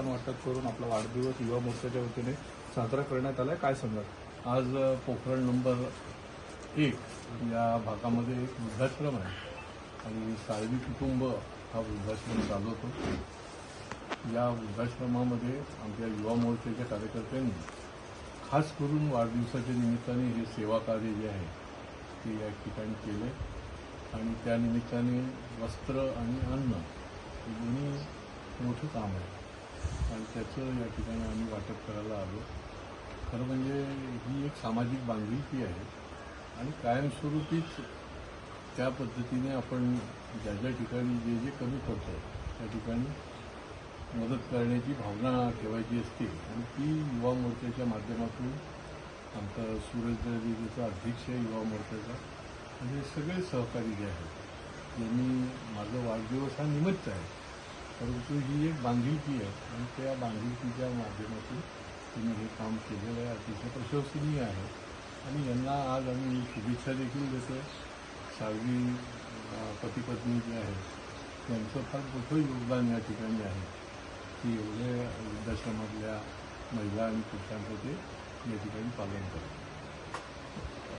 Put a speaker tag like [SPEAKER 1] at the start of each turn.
[SPEAKER 1] अनुदान वाटप करून आपला वाढदिवस युवा मोर्चाच्या वतीने साजरा करण्यात आलाय. काय सांगाल?
[SPEAKER 2] आज पोखरण नंबर एक या भागामध्ये एक वृद्धाश्रम आहे. आणि साळवी कुटुंब हा वृद्धाश्रम चालवतो. या वृद्धाश्रमामध्ये आमच्या युवा मोर्चाच्या कार्यकर्त्यांनी खास करून वाढदिवसाच्या निमित्ताने हे सेवा कार्य जे आहे ते या ठिकाणी केले. आणि त्यानिमित्ताने वस्त्र आणि अन्न हे दोन्ही मोठं काम आहे. आणि त्याचं या ठिकाणी आम्ही वाटप करायला आलो. खरं म्हणजे ही एक सामाजिक बांधिलकी आहे. आणि कायमस्वरूपीच त्या पद्धतीने आपण ज्या ज्या ठिकाणी जे जे कमी पडतं त्या ठिकाणी मदत करण्याची भावना ठेवायची असते. आणि ती युवा मोर्चाच्या माध्यमातून आमचा सूरज दळवीचा अध्यक्ष आहे युवा मोर्चाचा. आणि सगळे सहकारी जे आहेत यांनी माझा वाढदिवस हा निमित्त आहे. परंतु ही एक बांधिलकी आहे. आणि त्या बांधिलकीच्या माध्यमातून तुम्ही हे काम केलेलं आहे. अतिशय प्रशंसनीय आहे. आणि यांना आज आम्ही शुभेच्छा देखील देतो साळवी पती पत्नी जे आहेत त्यांचं फार मोठं योगदान या ठिकाणी आहे. की एवढे वृद्धाश्रमातल्या महिला आणि पुरुषांचं ते या ठिकाणी पालन करतात.